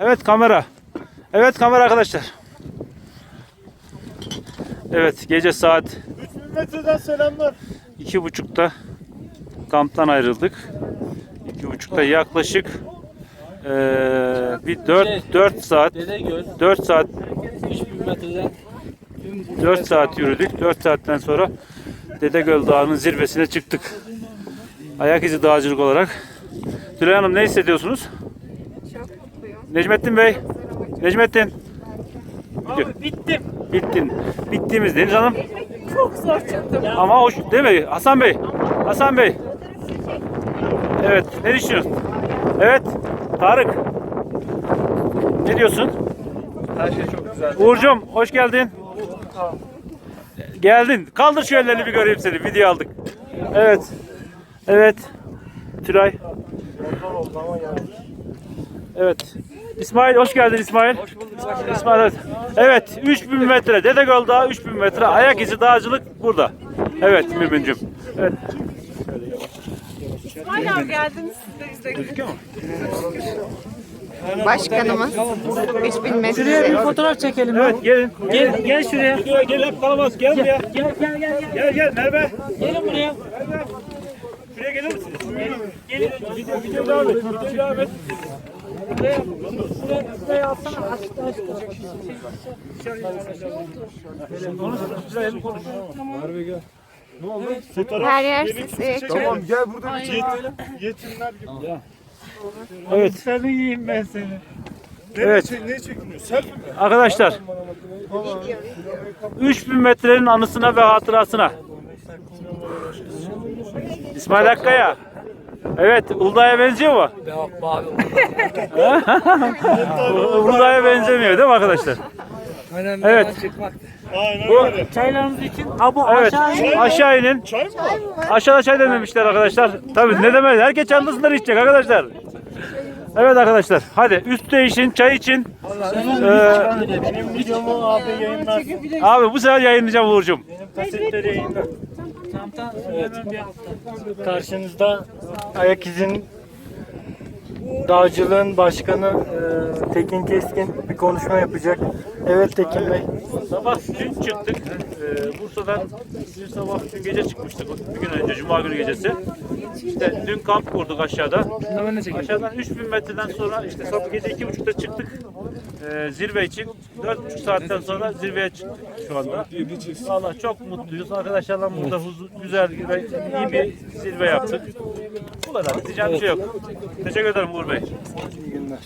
Evet kamera. Evet kamera arkadaşlar. Evet gece saat 3000 metreden selamlar. iki buçukta kamptan ayrıldık. İki buçukta yaklaşık eee, bir 4 4 saat Dedegöl 4 saat 3000 metreden 4 saat yürüdük. 4 saatten sonra Dedegöl Dağı'nın zirvesine çıktık. Ayak izi dağcılık olarak. Tülay Hanım ne hissediyorsunuz? Necmettin Bey. Necmettin. Abi bittim. Bittin. Bittiğimiz Deniz Hanım. Çok zor çıktım. Ama hoş değil mi? Hasan Bey. Hasan Bey. Evet. Ne düşünüyorsun? Evet. Tarık. Ne diyorsun? Her şey çok güzel. Uğur'cum hoş geldin. Geldin. Kaldır şu ellerini bir göreyim seni. Video aldık. Evet. Evet. Tülay. Zor oldu ama geldik. Evet. İsmail hoş geldin İsmail. İsmail evet. Evet 3000 metre Dedegöl Dağı 3000 metre ayak izi dağcılık burada. Evet Mümincim. Evet. Hala geldiniz siz de izleyin. Başkanımız 3000 Şuraya bir metre. fotoğraf çekelim. Evet gelin. Gel gel şuraya. Gel gel hep kalabalık gel buraya. Gel gel gel gel. Gel gel Merve. Gelin buraya. Şuraya gelir misiniz? Gelin. Video, video devam et. Video devam et. Buraya. Alsana. Konuş. Her yer sesi. Tamam gel burada bir yetin, yetinler gibi. Evet. Seni yiyeyim ben seni. Ne, Evet. Ne, ne çekiniyor? Selfie mi? Arkadaşlar 3000 metrenin anısına ve hatırasına. İsmail Hakkaya. Evet, Uludağ'a benziyor mu? Yok abi. Uludağ'a benzemiyor değil mi arkadaşlar? Önemli Evet. Aynen Bu- öyle. Çaylarınız için abu Evet, aşağı aşağı inin. Çay mı? Aşağıda çay dememişler arkadaşlar. Tabii ne demez, herkes çantasından içecek arkadaşlar. Evet arkadaşlar, hadi üst değişin, çay için. Ee, Benim videomu abi yayınlarsın. abi bu sefer yayınlayacağım Uğur'cum. Benim kasetleri yayınla. Hafta. Karşınızda ayak izin dağcılığın başkanı e, Tekin Keskin bir konuşma yapacak. Evet Tekin Bey. Sabah dün çıktık. Ee, Bursa'dan dün sabah dün gece çıkmıştık. Bir gün önce Cuma günü gecesi. İşte dün kamp kurduk aşağıda. Aşağıdan 3000 metreden sonra işte sabah gece 2.30'da çıktık. Ee, zirve için 4,5 saatten sonra zirveye çıktık şu anda. Valla çok mutluyuz. Arkadaşlarla burada huzur, güzel ve iyi bir zirve yaptık. Bu kadar. Diyeceğim bir şey yok. Teşekkür ederim Uğur Bey. İyi günler.